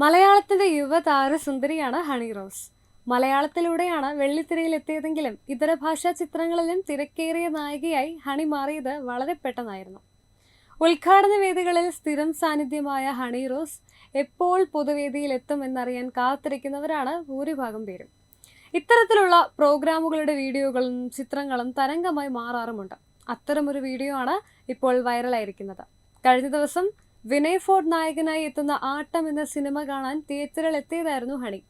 മലയാളത്തിന്റെ യുവതാര സുന്ദരിയാണ് ഹണി റോസ്. മലയാളത്തിലൂടെയാണ് വെള്ളിത്തിരയിൽ എത്തിയതെങ്കിലും ഇതര ഭാഷാ ചിത്രങ്ങളിലും തിരക്കേറിയ നായികയായി ഹണി മാറിയത് വളരെ പെട്ടെന്നായിരുന്നു. ഉദ്ഘാടന വേദികളിൽ സ്ഥിരം സാന്നിധ്യമായ ഹണി റോസ് എപ്പോൾ പൊതുവേദിയിൽ എത്തുമെന്നറിയാൻ കാത്തിരിക്കുന്നവരാണ് ഭൂരിഭാഗം പേരും. ഇത്തരത്തിലുള്ള പ്രോഗ്രാമുകളുടെ വീഡിയോകളും ചിത്രങ്ങളും തരംഗമായി മാറാറുമുണ്ട്. അത്തരമൊരു വീഡിയോ ആണ് ഇപ്പോൾ വൈറലായിരിക്കുന്നത്. കഴിഞ്ഞ ദിവസം വിനയ് ഫോർഡ് നായകനായി എത്തുന്ന ആട്ടം എന്ന സിനിമ കാണാൻ തിയേറ്ററിൽ എത്തിയതായിരുന്നു ഹണി.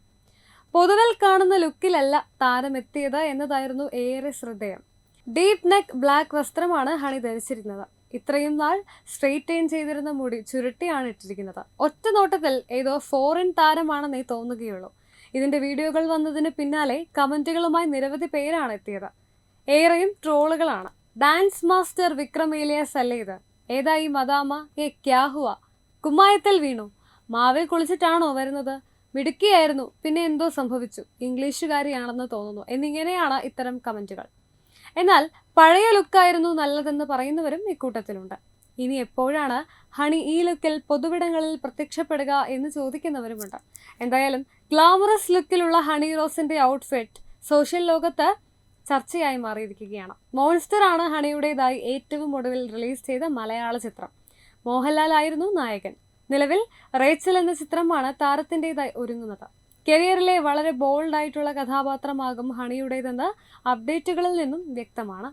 പൊതുവിൽ കാണുന്ന ലുക്കിലല്ല താരം എത്തിയത് എന്നതായിരുന്നു ഏറെ ശ്രദ്ധേയം. ഡീപ് നെക്ക് ബ്ലാക്ക് വസ്ത്രമാണ് ഹണി ധരിച്ചിരുന്നത്. ഇത്രയും നാൾ സ്ട്രെയിറ്റ് ടേൺ ചെയ്തിരുന്ന മുടി ചുരുട്ടിയാണ് ഇട്ടിരിക്കുന്നത്. ഒറ്റ നോട്ടത്തിൽ ഏതോ ഫോറിൻ താരമാണെന്നേ തോന്നുകയുള്ളൂ. ഇതിന്റെ വീഡിയോകൾ വന്നതിന് പിന്നാലെ കമന്റുകളുമായി നിരവധി പേരാണ് എത്തിയത്. ഏറെയും ട്രോളുകളാണ്. ഡാൻസ് മാസ്റ്റർ വിക്രം ഏലിയാസ് അല്ലേ ഇത്? ഏതായി മദാമ? ഏ ക്യാഹുവ കുമ്മായത്തിൽ വീണു. മാവിൽ കുളിച്ചിട്ടാണോ വരുന്നത്? മിടുക്കിയായിരുന്നു. പിന്നെ എന്തോ സംഭവിച്ചു. ഇംഗ്ലീഷുകാരിയാണെന്ന് തോന്നുന്നു. എന്നിങ്ങനെയാണ് ഇത്തരം കമന്റുകൾ എന്നാൽ പഴയ ലുക്കായിരുന്നു നല്ലതെന്ന് പറയുന്നവരും ഇക്കൂട്ടത്തിലുണ്ട്. ഇനി എപ്പോഴാണ് ഹണി ഈ ലുക്കിൽ പൊതുവിടങ്ങളിൽ പ്രത്യക്ഷപ്പെടുക എന്ന് ചോദിക്കുന്നവരുമുണ്ട്. എന്തായാലും ഗ്ലാമറസ് ലുക്കിലുള്ള ഹണി റോസിന്റെ ഔട്ട്ഫിറ്റ് സോഷ്യൽ ലോകത്ത് ചർച്ചയായി മാറിയിരിക്കുകയാണ്. മോൺസ്റ്റർ ആണ് ഹണിയുടേതായി ഏറ്റവും ഒടുവിൽ റിലീസ് ചെയ്ത മലയാള ചിത്രം. മോഹൻലാൽ ആയിരുന്നു നായകൻ. നിലവിൽ റേച്ചൽ എന്ന ചിത്രമാണ് താരത്തിന്റെതായി ഒരുങ്ങുന്നത്. കരിയറിലെ വളരെ ബോൾഡായിട്ടുള്ള കഥാപാത്രമാകും ഹണിയുടേതെന്ന് അപ്ഡേറ്റുകളിൽ നിന്നും വ്യക്തമാണ്.